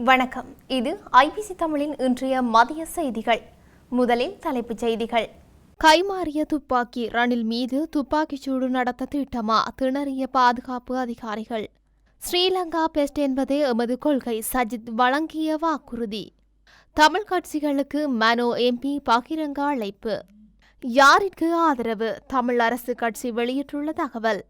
வணக்கம். இது ஐபிசி தமிழின் இன்றைய மதிய செய்திகள். முதலில் தலைப்புச் செய்திகள். கைமாறிய துப்பாக்கி ரணில் மீது துப்பாக்கிச் சூடு நடத்த திட்டமா திணறிய பாதுகாப்பு அதிகாரிகள். ஸ்ரீலங்கா பெஸ்ட் என்பதே எமது கொள்கை சஜித் வழங்கிய வாக்குறுதி. தமிழ் கட்சிகளுக்கு மனோ எம்பி பகிரங்க அழைப்பு. யாருக்கு ஆதரவு? தமிழ் அரசு கட்சி வெளியிட்டுள்ள தகவல்.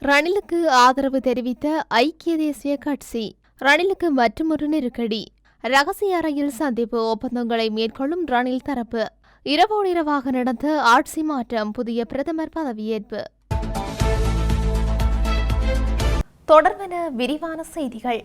ரணிலுக்கு ஆதரவு தெரிவித்த ஐக்கிய தேசிய கட்சி. ரணிலுக்கு மற்றொரு நெருக்கடி. ரகசிய அறையில் சந்திப்பு ஒப்பந்தங்களை மேற்கொள்ளும் ரணில் தரப்பு. இரவோடு இரவாக நடந்த ஆட்சி மாற்றம் புதிய பிரதமர் பதவியேற்பு. தொடர்பென விரிவான செய்திகள்.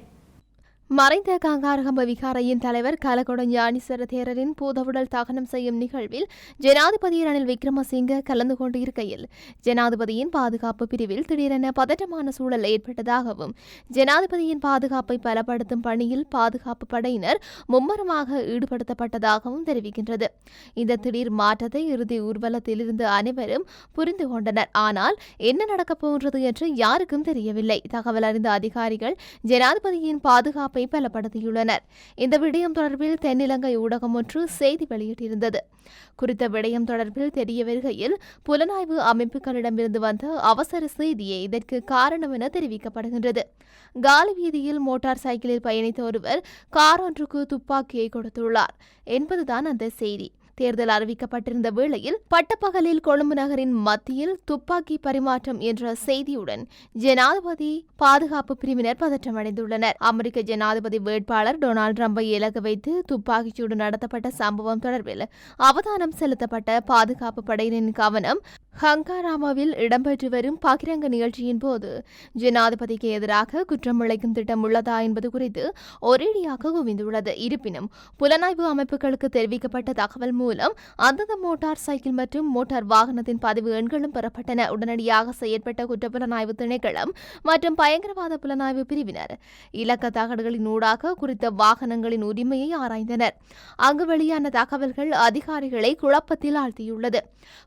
மறைந்த கங்காரகம்ப விகாரையின் தலைவர் கலகொட ஞானீஸ்வர தேரரின் பூதவுடல் தகனம் செய்யும் நிகழ்வில் ஜனாதிபதி ரணில் விக்ரமசிங்க கலந்து கொண்டிருக்கையில் ஜனாதிபதியின் பாதுகாப்பு பிரிவில் திடீரென பதட்டமான சூழல் ஏற்பட்டதாகவும் ஜனாதிபதியின் பாதுகாப்பை பலப்படுத்தும் பணியில் பாதுகாப்பு படையினர் மும்மரமாக ஈடுபடுத்தப்பட்டதாகவும் தெரிவிக்கின்றது. இந்த திடீர் மாற்றத்தை இறுதி ஊர்வலத்தில் இருந்து அனைவரும் புரிந்து கொண்டனர். ஆனால் என்ன நடக்கப் போன்றது என்று யாருக்கும் தெரியவில்லை. தகவல் அறிந்த அதிகாரிகள் ஜனாதிபதியின் பாதுகாப்பை பலப்படுத்தியுள்ளனர் இந்த விடயம் தொடர்பில் தென்னிலங்கை ஊடகம் ஒன்று செய்தி வெளியிட்டிருந்தது. குறித்த விடயம் தொடர்பில் தெரிய வருகையில் புலனாய்வு அமைப்புகளிடமிருந்து வந்த அவசர செய்தியே இதற்கு காரணம் என தெரிவிக்கப்படுகின்றது. காலி வீதியில் மோட்டார் சைக்கிளில் பயணித்த ஒருவர் கார் ஒன்றுக்கு துப்பாக்கியை கொடுத்துள்ளார். என்பதுதான் அந்த செய்தி. தேர்தல் அறிவிக்கப்பட்டிருந்த வேளையில் பட்டப்பகலில் கொழும்பு நகரின் மத்தியில் துப்பாக்கி பரிமாற்றம் என்ற செய்தியுடன் ஜனாதிபதி பாதுகாப்பு பிரிவினர் பதற்றமடைந்துள்ளனர் அமெரிக்க ஜனாதிபதி வேட்பாளர் டொனால்டு ட்ரம்பை இலக்கு வைத்து துப்பாக்கிச்சூடு நடத்தப்பட்ட சம்பவம் தொடர்பில் அவதானம் செலுத்தப்பட்ட பாதுகாப்பு படையினரின் கவனம் ஹங்காராமாவில் இடம்பெற்று வரும் பகிரங்க நிகழ்ச்சியின் போது ஜனாதிபதிக்கு எதிராக குற்றம் இழைக்கும் திட்டம் உள்ளதா என்பது குறித்து ஒரேடியாக குவிந்துள்ளது. இருப்பினும் புலனாய்வு அமைப்புகளுக்கு தெரிவிக்கப்பட்ட தகவல் மூலம் அந்தந்த மோட்டார் சைக்கிள் மற்றும் மோட்டார் வாகனத்தின் பதிவு எண்களும் பெறப்பட்டன. உடனடியாக செயற்பட்ட குற்றப்புலனாய்வு திணைக்களம் மற்றும் பயங்கரவாத புலனாய்வு பிரிவினர் இலக்க தகடுகளின் ஊடாக குறித்த வாகனங்களின் உரிமையை ஆராய்ந்தனர். அங்கு வெளியான தகவல்கள் அதிகாரிகளை குழப்பத்தில் ஆழ்த்தியுள்ளது.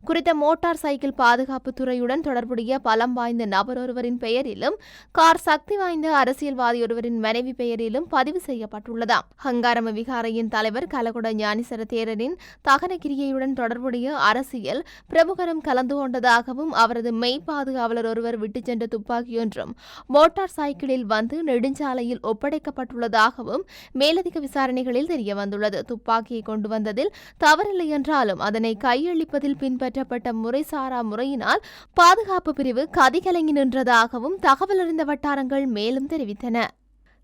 குறித்த மோட்டார் சைக்கிள் பாதுகாப்பு துறையுடன் தொடர்புடைய பலம் வாய்ந்த நபர் ஒருவரின் பெயரிலும் கார் சக்தி வாய்ந்த அரசியல்வாதி ஒருவரின் மனைவி பெயரிலும் பதிவு செய்யப்பட்டுள்ளதாம். ஹங்காரம விகாரையின் தலைவர் கலகுட ஞானிசர தேரரின் தகனகிரியையுடன் தொடர்புடைய அரசியல் பிரமுகரும் கலந்து கொண்டதாகவும் அவரது மெய் பாதுகாவலர் ஒருவர் விட்டுச் சென்ற துப்பாக்கியொன்றும் மோட்டார் சைக்கிளில் வந்து நெடுஞ்சாலையில் ஒப்படைக்கப்பட்டுள்ளதாகவும் மேலதிக விசாரணைகளில் தெரியவந்துள்ளது. துப்பாக்கியை கொண்டு வந்ததில் தவறில்லை என்றாலும் அதனை கையளிப்பதில் பின்பற்றப்பட்ட முறைசாரா முறையினால் பாதுகாப்பு பிரிவு கதிகலங்கி நின்றதாகவும் தகவலறிந்த வட்டாரங்கள் மேலும் தெரிவித்தன.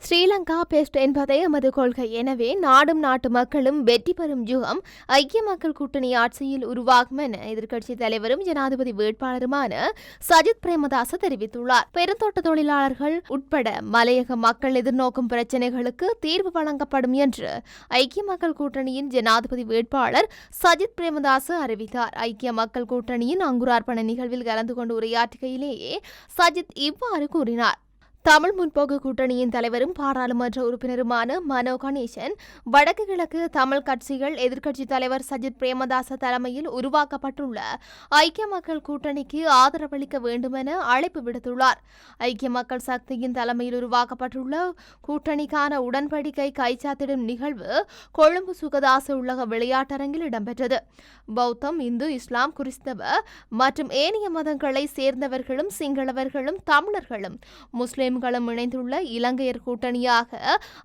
ஸ்ரீலங்கா பெஸ்ட் என்பதே எமது கொள்கை. எனவே நாடும் நாட்டு மக்களும் வெற்றி பெறும் யுகம் ஐக்கிய மக்கள் கூட்டணி ஆட்சியில் உருவாகும் என எதிர்க்கட்சித் தலைவரும் ஜனாதிபதி வேட்பாளருமான சஜித் பிரேமதாச தெரிவித்துள்ளார். பெருந்தோட்ட தொழிலாளர்கள் உட்பட மலையக மக்கள் எதிர்நோக்கும் பிரச்சினைகளுக்கு தீர்வு வழங்கப்படும் என்று ஐக்கிய மக்கள் கூட்டணியின் ஜனாதிபதி வேட்பாளர் சஜித் பிரேமதாச அறிவித்தார். ஐக்கிய மக்கள் கூட்டணியின் அங்குரார்ப்பண நிகழ்வில் கலந்து கொண்டு உரையாற்றுகையிலேயே சஜித் இவ்வாறு கூறினார். தமிழ் முற்போக்கு கூட்டணியின் தலைவரும் பாராளுமன்ற உறுப்பினருமான மனோ கணேசன் வடக்கு கிழக்கு தமிழ் கட்சிகள் எதிர்க்கட்சித் தலைவர் சஜித் பிரேமதாச தலைமையில் உருவாக்கப்பட்டுள்ள ஐக்கிய மக்கள் கூட்டணிக்கு ஆதரவளிக்க வேண்டுமென அழைப்பு விடுத்துள்ளார். ஐக்கிய மக்கள் சக்தியின் தலைமையில் உருவாக்கப்பட்டுள்ள கூட்டணிக்கான உடன்படிக்கை கைச்சாத்திடும் நிகழ்வு கொழும்பு சுகதாச உள்ளக விளையாட்டரங்கில் இடம்பெற்றது. பௌத்தம் இந்து இஸ்லாம் கிறிஸ்தவ மற்றும் ஏனைய மதங்களை சேர்ந்தவர்களும் சிங்களவர்களும் தமிழர்களும் முஸ்லிம் முஸ்லிம்களும் இணைந்துள்ள இலங்கையர் கூட்டணியாக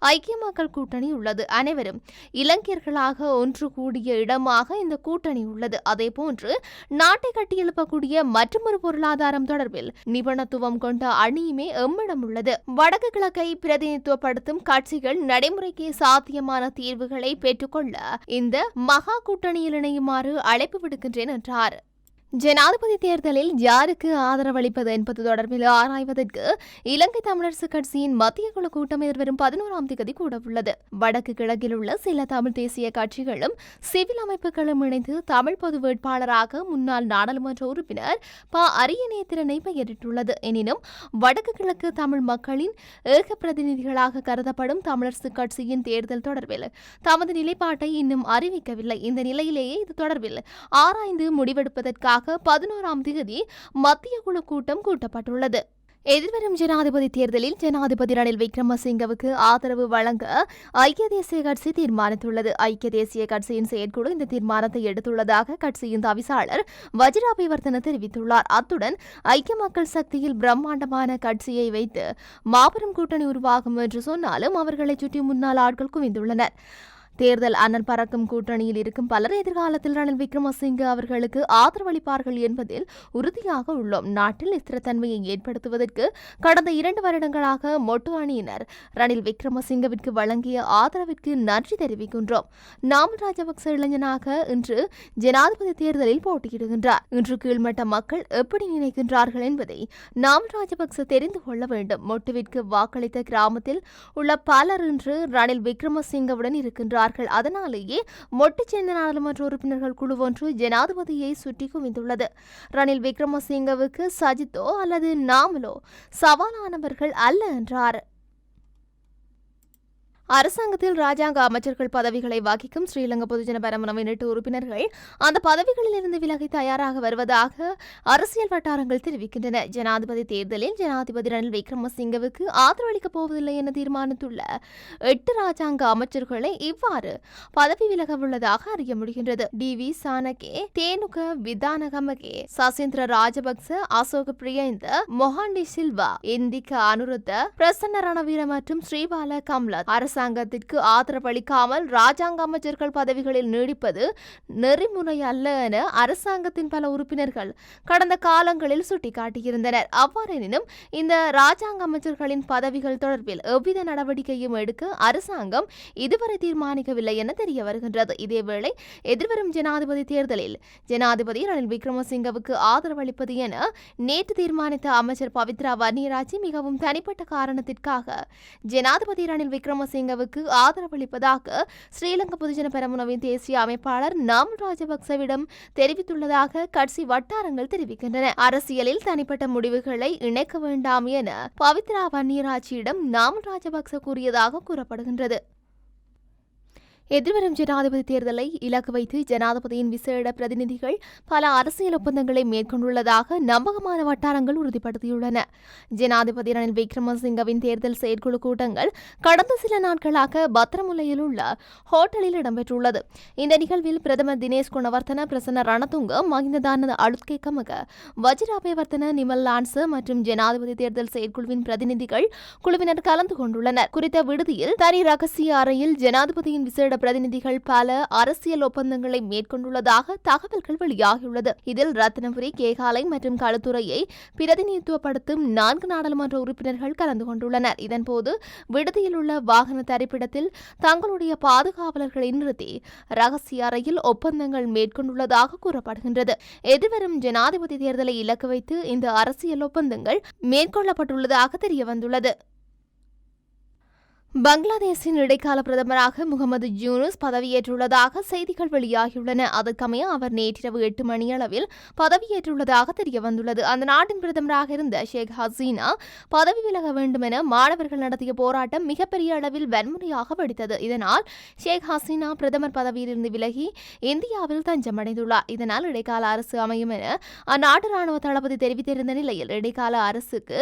ஐக்கிய மக்கள் கூட்டணி உள்ளது. அனைவரும் இலங்கையர்களாக ஒன்று கூடிய இடமாக இந்த கூட்டணி உள்ளது. அதேபோன்று நாட்டை கட்டியெழுப்பக்கூடிய மற்றொரு பொருளாதாரம் தொடர்பில் நிபுணத்துவம் கொண்ட அணியுமே எம்மிடம் உள்ளது. வடக்கு கிழக்கை பிரதிநிதித்துவப்படுத்தும் கட்சிகள் நடைமுறைக்கு சாத்தியமான தீர்வுகளை பெற்றுக்கொள்ள இந்த மகா கூட்டணியில் இணையுமாறு அழைப்பு விடுக்கின்றேன் என்றார். ஜனாதிபதி தேர்தலில் யாருக்கு ஆதரவளிப்பது என்பது தொடர்பில் ஆராய்வதற்கு இலங்கை தமிழரசு கட்சியின் மத்திய குழு கூட்டம் எதிர்வரும் பதினோராம் தேதி கூடவுள்ளது. வடக்கு கிழக்கில் உள்ள சில தமிழ் தேசிய கட்சிகளும் சிவில் அமைப்புகளும் இணைந்து தமிழ் பொது வேட்பாளராக முன்னாள் நாடாளுமன்ற உறுப்பினர் ப. அரியநேத்திரனை பெயரிட்டுள்ளது. எனினும் வடக்கு கிழக்கு தமிழ் மக்களின் ஏக பிரதிநிதிகளாக கருதப்படும் தமிழரசு கட்சியின் தேர்தல் தொடர்பில் தமது நிலைப்பாட்டை இன்னும் அறிவிக்கவில்லை. இந்த நிலையிலேயே இது தொடர்பில் ஆராய்ந்து முடிவெடுப்பதற்காக பதினோராம் தேதி மத்திய குழு கூட்டம் கூட்டப்பட்டுள்ளது. எதிர்வரும் ஜனாதிபதி தேர்தலில் ஜனாதிபதி ரணில் விக்ரமசிங்கவுக்கு ஆதரவு வழங்க ஐக்கிய தேசிய கட்சி தீர்மானித்துள்ளது. ஐக்கிய தேசிய கட்சியின் செயற்குழு இந்த தீர்மானத்தை எடுத்துள்ளதாக கட்சியின் தவிசாளர் வஜிராபிவர்த்தன தெரிவித்துள்ளார். அத்துடன் ஐக்கிய மக்கள் சக்தியில் பிரம்மாண்டமான கட்சியை வைத்து மாபெரும் கூட்டணி உருவாகும் என்று சொன்னாலும் அவர்களை சுற்றி முன்னாள் ஆட்கள் குவிந்துள்ளனர். தேர்தல் அனல் பறக்கும் கூட்டணியில் இருக்கும் பலர் எதிர்காலத்தில் ரணில் விக்ரமசிங்க அவர்களுக்கு ஆதரவளிப்பார்கள் என்பதில் உறுதியாக உள்ளோம். நாட்டில் ஸ்திரத்தன்மையை ஏற்படுத்துவதற்கு கடந்த இரண்டு வருடங்களாக மொட்டு அணியினர் ரணில் விக்ரமசிங்கவிற்கு வழங்கிய ஆதரவிற்கு நன்றி தெரிவிக்கின்றோம். நாமல் ராஜபக்ச இளைஞனாக இன்று ஜனாதிபதி தேர்தலில் போட்டியிடுகின்றார். இன்று கீழ்மட்ட மக்கள் எப்படி நினைக்கின்றார்கள் என்பதை நாமல் ராஜபக்ச தெரிந்து கொள்ள வேண்டும். மொட்டுவிற்கு வாக்களித்த கிராமத்தில் உள்ள பலர் இன்று ரணில் விக்ரமசிங்கவுடன் இருக்கின்றார் இருக்கின்றார்கள் அதனாலேயே மொட்டு சேர்ந்த நாடாளுமன்ற உறுப்பினர்கள் குழு ஒன்று ஜனாதிபதியை சுற்றி குவிந்துள்ளது ரணில் விக்ரமசிங்கவுக்கு சஜித்தோ அல்லது நாமலோ சவாலானவர்கள் அல்ல என்றார். அரசாங்கத்தில் ராஜாங்க அமைச்சர்கள் பதவிகளை வகிக்கும் ஸ்ரீலங்கா பொதுஜன பெரமுனவின் எட்டு உறுப்பினர்கள் அந்த பதவிகளில் இருந்து விலகி தயாராக வருவதாக அரசியல் வட்டாரங்கள் தெரிவிக்கின்றன. ஜனாதிபதி தேர்தலில் ஜனாதிபதி ரணில் விக்ரமசிங்கவுக்கு ஆதரவளிக்கப் போவதில்லை என தீர்மானித்துள்ள எட்டு ராஜாங்க அமைச்சர்களை இவ்வாறு பதவி விலக உள்ளதாக அறிய முடிகின்றது. டி. வி. சானகே தேனுக விதானகமகே சசேந்திர ராஜபக்ச அசோக பிரியந்த மொஹாண்டி சில்வா இந்திக அனுருத்த பிரசன்ன ரணவீர மற்றும் ஸ்ரீபால கம்லத் அரசாங்கத்திற்கு ஆதரவளிக்காமல் ராஜாங்க அமைச்சர்கள் பதவிகளில் நீடிப்பது நெறிமுறை அல்ல என அரசாங்கத்தின் பல உறுப்பினர்கள் கடந்த காலங்களில் சுட்டிக்காட்டியிருந்தனர். அவ்வாறெனினும் இந்த ராஜாங்க அமைச்சர்களின் பதவிகள் தொடர்பில் எவ்வித நடவடிக்கையும் எடுக்க அரசாங்கம் இதுவரை தீர்மானிக்கவில்லை என தெரிய வருகின்றது. இதேவேளை எதிர்வரும் ஜனாதிபதி தேர்தலில் ஜனாதிபதி ரணில் விக்ரமசிங்கவுக்கு ஆதரவளிப்பது என நேற்று தீர்மானித்த அமைச்சர் பவித்ரா வன்னியராஜி மிகவும் தனிப்பட்ட காரணத்திற்காக ஜனாதிபதி ரணில் விக்ரமசிங்கவுக்கு ஆதரவளிப்பதாக ஸ்ரீலங்கா பொதுஜன பெரமுனவின் தேசிய அமைப்பாளர் நாம் ராஜபக்சவிடம் தெரிவித்துள்ளதாக கட்சி வட்டாரங்கள் தெரிவிக்கின்றன. அரசியலில் தனிப்பட்ட முடிவுகளை இணைக்க வேண்டாம் என பவித்ரா வன்னியராஜியிடம் நாம் ராஜபக்ச கூறியதாக கூறப்படுகின்றது. எதிர்வரும் ஜனாதிபதி தேர்தலை இலக்கு வைத்து ஜனாதிபதியின் விசேட பிரதிநிதிகள் பல அரசியல் ஒப்பந்தங்களை மேற்கொண்டுள்ளதாக நம்பகமான வட்டாரங்கள் உறுதிப்படுத்தியுள்ளன. ஜனாதிபதி ரணில் விக்ரமசிங்கவின் தேர்தல் செயற்குழு கூட்டங்கள் கடந்த சில நாட்களாக பத்திரமுலையில் உள்ள ஹோட்டலில் இடம்பெற்றுள்ளது. இந்த நிகழ்வில் பிரதமர் தினேஷ் குணவர்த்தன பிரசன்ன ரணதுங்க மகிந்ததான அழுத்கே கமக வஜிராபேவர்த்தன நிமல் லான்ஸ் மற்றும் ஜனாதிபதி தேர்தல் செயற்குழுவின் பிரதிநிதிகள் குழுவினர் கலந்து கொண்டுள்ளனர். குறித்த விடுதியில் தனி ரகசிய அறையில் ஜனாதிபதியின் விசேட பிரதிநிதிகள் பல அரசியல் ஒப்பந்தங்களை மேற்கொண்டுள்ளதாக தகவல்கள் வெளியாகியுள்ளது. இதில் ரத்னபுரி கேகாலை மற்றும் களுத்துறையை பிரதிநிதித்துவப்படுத்தும் நான்கு நாடாளுமன்ற உறுப்பினர்கள் கலந்து கொண்டுள்ளனர். இதன்போது விடுதியில் உள்ள வாகன தரிப்பிடத்தில் தங்களுடைய பாதுகாவலர்களை நிறுத்தி ரகசிய அறையில் ஒப்பந்தங்கள் மேற்கொண்டுள்ளதாக கூறப்படுகின்றது. எதிர்வரும் ஜனாதிபதி தேர்தலை இலக்கு வைத்து இந்த அரசியல் ஒப்பந்தங்கள் மேற்கொள்ளப்பட்டுள்ளதாக தெரியவந்துள்ளது. பங்களாதேஷின் இடைக்கால பிரதமராக முகமது யூனுஸ் பதவியேற்றுள்ளதாக செய்திகள் வெளியாகியுள்ளன. அதற்கமைய அவர் நேற்றிரவு எட்டு மணியளவில் பதவியேற்றுள்ளதாக தெரியவந்துள்ளது. அந்த நாட்டின் பிரதமராக இருந்த ஷேக் ஹசீனா பதவி விலக வேண்டும் என மாணவர்கள் நடத்திய போராட்டம் மிகப்பெரிய அளவில் வன்முறையாக வெடித்தது. இதனால் ஷேக் ஹசீனா பிரதமர் பதவியிலிருந்து விலகி இந்தியாவில் தஞ்சமடைந்துள்ளார். இதனால் இடைக்கால அரசு அமையும் என அந்நாட்டு ராணுவ தளபதி தெரிவித்திருந்த நிலையில் இடைக்கால அரசுக்கு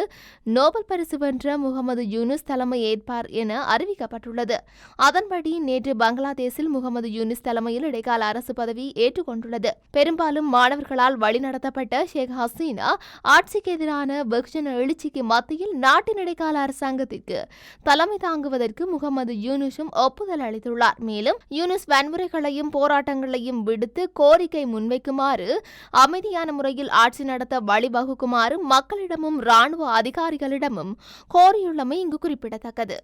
நோபல் பரிசு வென்ற முகமது யூனுஸ் தலைமை ஏற்பார் என அறிவிக்கப்பட்டுள்ளது. அதன்படி நேற்று பங்களாதேஷில் முகமது யூனிஸ் தலைமையில் இடைக்கால அரசு பதவி ஏற்றுக்கொண்டுள்ளது. பெரும்பாலும் மாணவர்களால் வழிநடத்தப்பட்ட ஷேக் ஹசீனா ஆட்சிக்கு எதிரான வெகுஜன எழுச்சிக்கு மத்தியில் நாட்டின் இடைக்கால அரசாங்கத்திற்கு தலைமை தாங்குவதற்கு முகமது யூனுஸும் ஒப்புதல் அளித்துள்ளார். மேலும் யூனுஸ் வன்முறைகளையும் போராட்டங்களையும் விடுத்து கோரிக்கை முன்வைக்குமாறு அமைதியான முறையில் ஆட்சி நடத்த வழிவகுக்குமாறு மக்களிடமும் ராணுவ அதிகாரிகளிடமும் கோரியுள்ளமை இங்கு குறிப்பிடத்தக்கது.